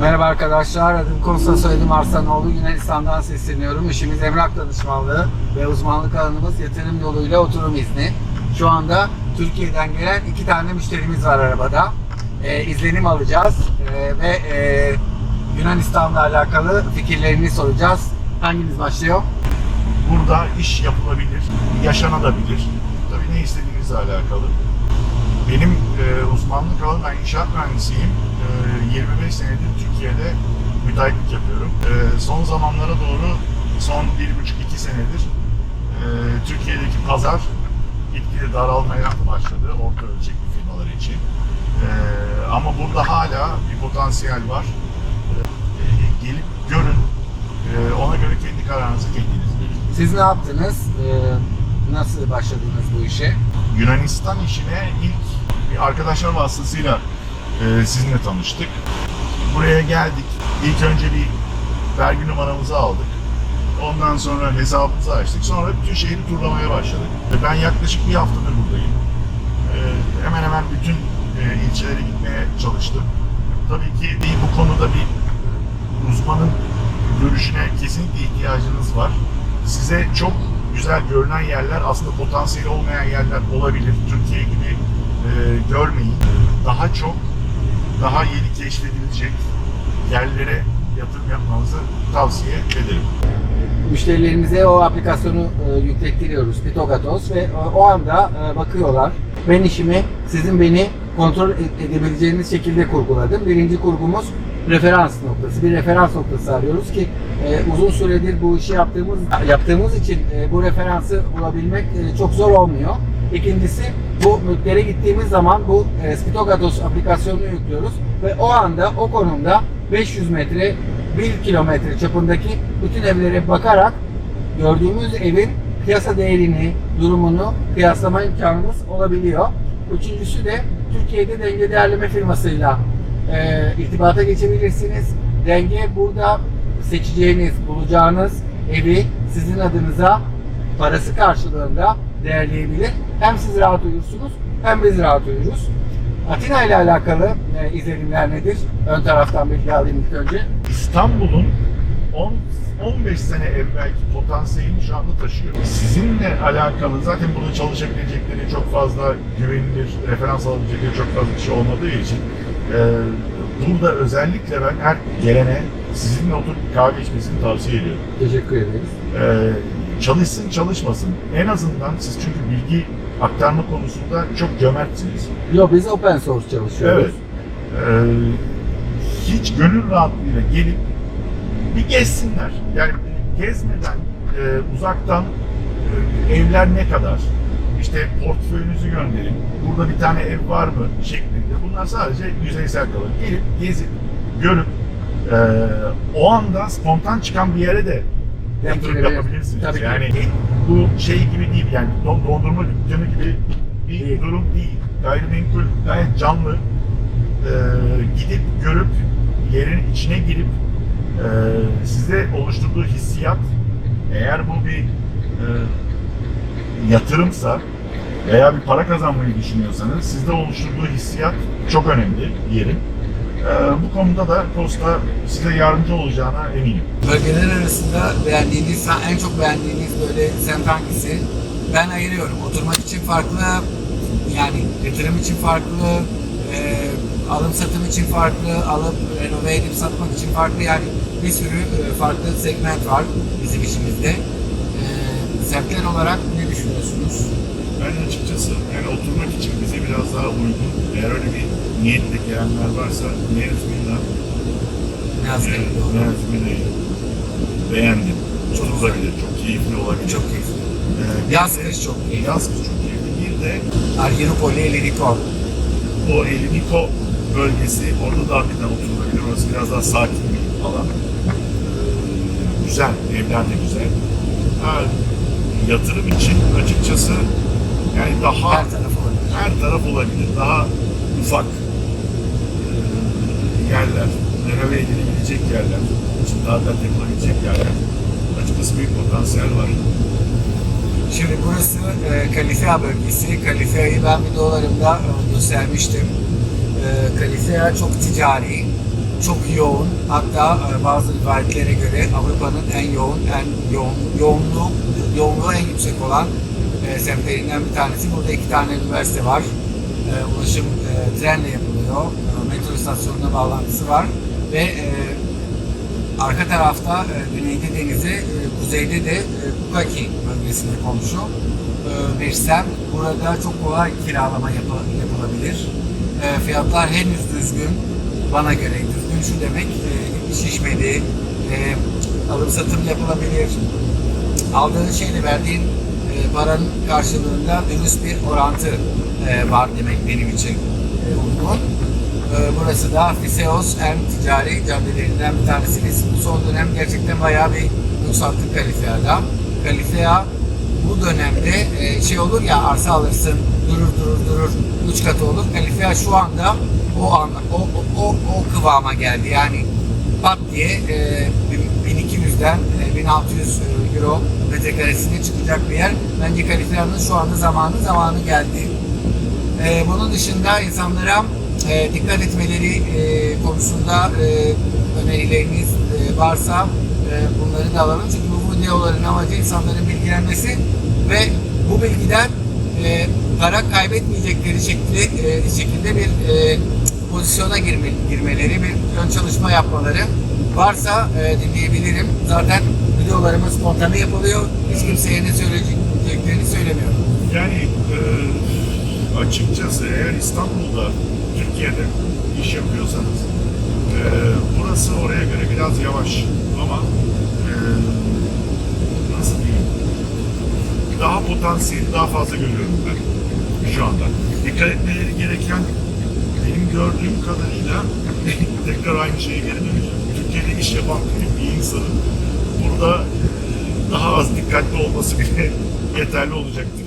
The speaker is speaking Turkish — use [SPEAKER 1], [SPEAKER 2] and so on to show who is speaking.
[SPEAKER 1] Merhaba arkadaşlar, adım Konsta soyadım Arslanoğlu. Yunanistan'dan sesleniyorum. İşimiz emlak danışmanlığı ve uzmanlık alanımız yatırım yoluyla oturum izni. Şu anda Türkiye'den gelen iki tane müşterimiz var arabada. Ee, izlenim alacağız ee, ve e, Yunanistan'la alakalı fikirlerini soracağız. Hanginiz başlıyor?
[SPEAKER 2] Burada iş yapılabilir, yaşanabilir. Tabii ne istediğinizle alakalı. Benim e, uzmanlık alanım, ben inşaat mühendisiyim. E, 25 senedir Türkiye'de müteahhitlik yapıyorum. E, son zamanlara doğru, son 1,5-2 senedir e, Türkiye'deki pazar gitgide daralmaya başladı orta ölçekli firmalar için. E, ama burada hala bir potansiyel var. E, gelip görün, e, ona göre kendi kararınızı kendiniz verin.
[SPEAKER 1] Siz ne yaptınız? Ee, nasıl başladınız bu işe?
[SPEAKER 2] Yunanistan işine ilk bir arkadaşlar vasıtasıyla e, sizinle tanıştık. Buraya geldik. İlk önce bir vergi numaramızı aldık. Ondan sonra hesabımızı açtık. Sonra bütün şehri turlamaya başladık. Ben yaklaşık bir haftadır buradayım. E, hemen hemen bütün e, ilçelere gitmeye çalıştım. Tabii ki bu konuda bir uzmanın görüşüne kesinlikle ihtiyacınız var. Size çok güzel görünen yerler aslında potansiyeli olmayan yerler olabilir. Türkiye gibi e, görmeyin. Daha çok, daha yeni keşfedilecek yerlere yatırım yapmanızı tavsiye ederim.
[SPEAKER 1] Müşterilerimize o aplikasyonu e, yüklettiriyoruz Pitogatos ve e, o anda e, bakıyorlar. Ben işimi sizin beni kontrol e- edebileceğiniz şekilde kurguladım. Birinci kurgumuz referans noktası. Bir referans noktası arıyoruz ki e, uzun süredir bu işi yaptığımız yaptığımız için e, bu referansı bulabilmek e, çok zor olmuyor. İkincisi bu mülklere gittiğimiz zaman bu e, Spitogatos aplikasyonunu yüklüyoruz ve o anda o konumda 500 metre 1 kilometre çapındaki bütün evlere bakarak gördüğümüz evin piyasa değerini, durumunu kıyaslama imkanımız olabiliyor. Üçüncüsü de Türkiye'de denge değerleme firmasıyla e, irtibata geçebilirsiniz. Denge burada seçeceğiniz, bulacağınız evi sizin adınıza parası karşılığında değerleyebilir. Hem siz rahat uyursunuz hem biz rahat uyuruz. Atina ile alakalı e, izlenimler nedir? Ön taraftan bilgi alayım ilk önce.
[SPEAKER 2] İstanbul'un 10 15 sene evvelki potansiyelini şu anda taşıyor. Sizinle alakalı zaten burada çalışabilecekleri çok fazla güvenilir, referans alabilecekleri çok fazla kişi olmadığı için e, burada özellikle ben her gelene sizinle oturup kahve içmesini tavsiye ediyorum.
[SPEAKER 1] Teşekkür ederiz.
[SPEAKER 2] Ee, çalışsın çalışmasın en azından siz çünkü bilgi aktarma konusunda çok cömertsiniz.
[SPEAKER 1] Yo biz open source çalışıyoruz.
[SPEAKER 2] Evet. Ee, hiç gönül rahatlığıyla gelip bir gezsinler. Yani gezmeden e, uzaktan e, evler ne kadar işte portföyünüzü gönderin. Burada bir tane ev var mı şeklinde. Bunlar sadece yüzeysel kalır. Gelip gezip görüp e, o anda spontan çıkan bir yere de yatırım yapabilirsiniz.
[SPEAKER 1] Tabii ki.
[SPEAKER 2] yani bu şey gibi değil yani don- dondurma dükkanı gibi bir
[SPEAKER 1] Değil.
[SPEAKER 2] durum değil. Gayrimenkul gayet canlı. Ee, gidip görüp yerin içine girip e, size oluşturduğu hissiyat eğer bu bir e, yatırımsa veya bir para kazanmayı düşünüyorsanız sizde oluşturduğu hissiyat çok önemli yerin. Ee, bu konuda da Costa size yardımcı olacağına eminim.
[SPEAKER 1] Bölgeler arasında beğendiğiniz, en çok beğendiğiniz böyle semt hangisi? Ben ayırıyorum. Oturmak için farklı, yani yatırım için farklı, e, alım satım için farklı, alıp renove edip satmak için farklı. Yani bir sürü e, farklı segment var bizim işimizde. E, semtler olarak?
[SPEAKER 2] Ben açıkçası yani oturmak için bize biraz daha uygun. Eğer öyle bir niyetle gelenler varsa Nerzmin'den
[SPEAKER 1] Ne yazık doğru.
[SPEAKER 2] Nerzmin'i beğendim. Çok olabilir, çok keyifli olabilir.
[SPEAKER 1] Çok keyifli.
[SPEAKER 2] Ee,
[SPEAKER 1] Yaz kış çok keyifli.
[SPEAKER 2] Yaz kış çok keyifli. Bir de
[SPEAKER 1] Argenopoli, Eleniko.
[SPEAKER 2] o Eliniko bölgesi orada da hakikaten oturulabilir. Orası biraz daha sakin bir alan. Ee, güzel, evler de güzel. Ha, yatırım için açıkçası yani daha
[SPEAKER 1] Her taraf olabilir.
[SPEAKER 2] her taraf olabilir. Daha ufak e, yerler, renove edilebilecek yerler, daha da yapılabilecek yerler. Açıkçası büyük potansiyel var.
[SPEAKER 1] Şimdi burası e, Kalifea bölgesi. Kalifea'yı ben videolarımda e, göstermiştim. E, Kalifea çok ticari. çok yoğun. Hatta e, bazı rivayetlere göre Avrupa'nın en yoğun, en yoğun, yoğunluğu, yoğunluğu en yüksek olan e, semtlerinden bir tanesi. Burada iki tane üniversite var. E, ulaşım e, trenle yapılıyor. E, metro istasyonuna bağlantısı var. Ve e, arka tarafta e, güneyde denize, e, kuzeyde de e, Kukaki bölgesinde komşu e, bir semt. Burada çok kolay kiralama yapı- yapılabilir. E, fiyatlar henüz düzgün. Bana göre düzgün şu demek e, şişmedi. E, alım satım yapılabilir. Aldığın şeyle verdiğin e, paranın karşılığında dürüst bir orantı e, var demek benim için e, uygun. E, burası da Fiseos en ticari caddelerinden bir tanesiniz. Bu son dönem gerçekten bayağı bir yükselttik Kalifea'da. Kalifea bu dönemde e, şey olur ya arsa alırsın durur durur durur üç katı olur. Kalifea şu anda o an o, o, o, o kıvama geldi. Yani pat diye e, 1200'den e, 1600 euro metrekaresine çıkacak bir yer. Bence Kalifea'nın şu anda zamanı zamanı geldi. E, bunun dışında insanlara e, dikkat etmeleri e, konusunda e, önerileriniz e, varsa e, bunları da alalım. Çünkü bu videoların amacı insanların bilgilenmesi ve bu bilgiden e, para kaybetmeyecekleri şekilde, e, şekilde bir e, pozisyona girme, girmeleri, bir ön çalışma yapmaları varsa e, dinleyebilirim. Zaten videolarımız spontane yapılıyor. Hiç kimseye ne söyleyeceklerini söylemiyorum.
[SPEAKER 2] Yani e, açıkçası eğer İstanbul'da, Türkiye'de iş yapıyorsanız e, burası oraya göre biraz yavaş ama e, nasıl diyeyim daha potansiyeli daha fazla görüyorum ben şu anda. Dikkat etmeleri gereken benim gördüğüm kadarıyla tekrar aynı şeye geri döneceğim. Türkiye'de iş yapan bir insanın burada daha az dikkatli olması bile yeterli olacaktır.